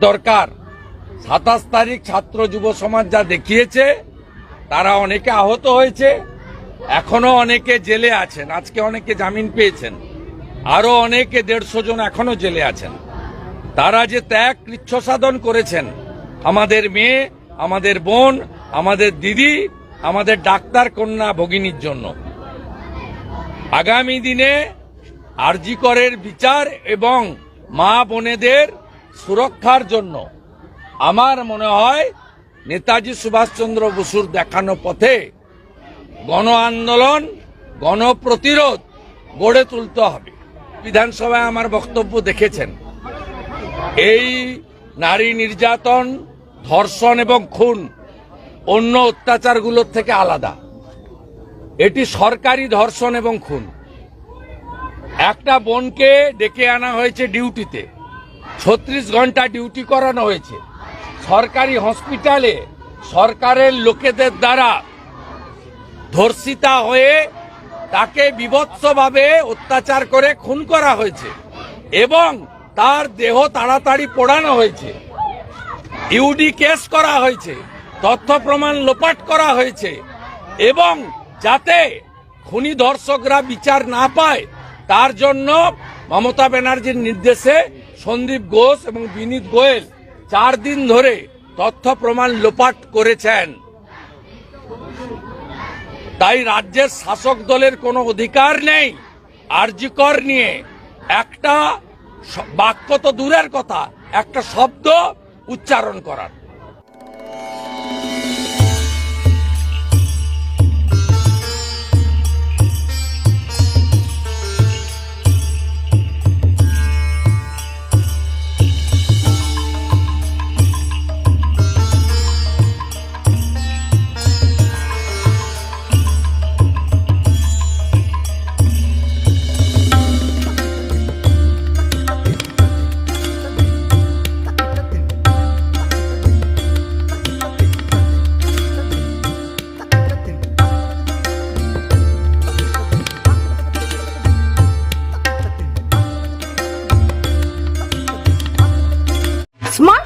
দরকার। সাতাশ তারিখ ছাত্র যুব সমাজ যা দেখিয়েছে, তারা অনেকে আহত হয়েছে, এখনও অনেকে জেলে আছেন। আজকে অনেকে জামিন পেয়েছেন। আরও অনেকে দেড়শো জন এখনও জেলে আছেন। তারা যে ত্যাগ কৃচ্ছ সাধন করেছেন, আমাদের মেয়ে, আমাদের বোন, আমাদের দিদি, আমাদের ডাক্তার কন্যা ভগিনীর জন্য। আগামী দিনে আরজিকরের বিচার এবং মা বোনেদের সুরক্ষার জন্য আমার মনে হয় নেতাজি সুভাষচন্দ্র বসুর দেখানো পথে গণ আন্দোলন গণপ্রতিরোধ গড়ে তুলতে হবে। বিধানসভায় আমার বক্তব্য দেখেছেন। এই নারী নির্যাতন, ধর্ষণ এবং খুন অন্য অত্যাচারগুলোর থেকে আলাদা। এটি সরকারি ধর্ষণ এবং খুন। একটা বোনকে ডেকে আনা হয়েছে ডিউটিতে। ছত্রিশ ঘণ্টা ডিউটি করানো হয়েছে। সরকারি হসপিটালে সরকারের লোকেদের দ্বারা ধর্ষিতা হয়ে তাকে বিভৎসভাবে অত্যাচার করে খুন করা হয়েছে এবং তার দেহ তাড়াতাড়ি পোড়ানো হয়েছে। ইউডি কেস করা হয়েছে, তথ্য প্রমাণ লোপাট করা হয়েছে এবং যাতে খুনি ধর্ষকরা বিচার না পায়, তার জন্য মমতা ব্যানার্জির নির্দেশে সন্দীপ ঘোষ এবং বিনীত গোয়েল চার দিন ধরে তথ্য প্রমাণ লোপাট করেছেন। তাই রাজ্যের শাসক দলের কোনো অধিকার নেই আরজিকর নিয়ে। একটা বাক্য তো দূরের কথা, একটা শব্দ উচ্চারণ করার।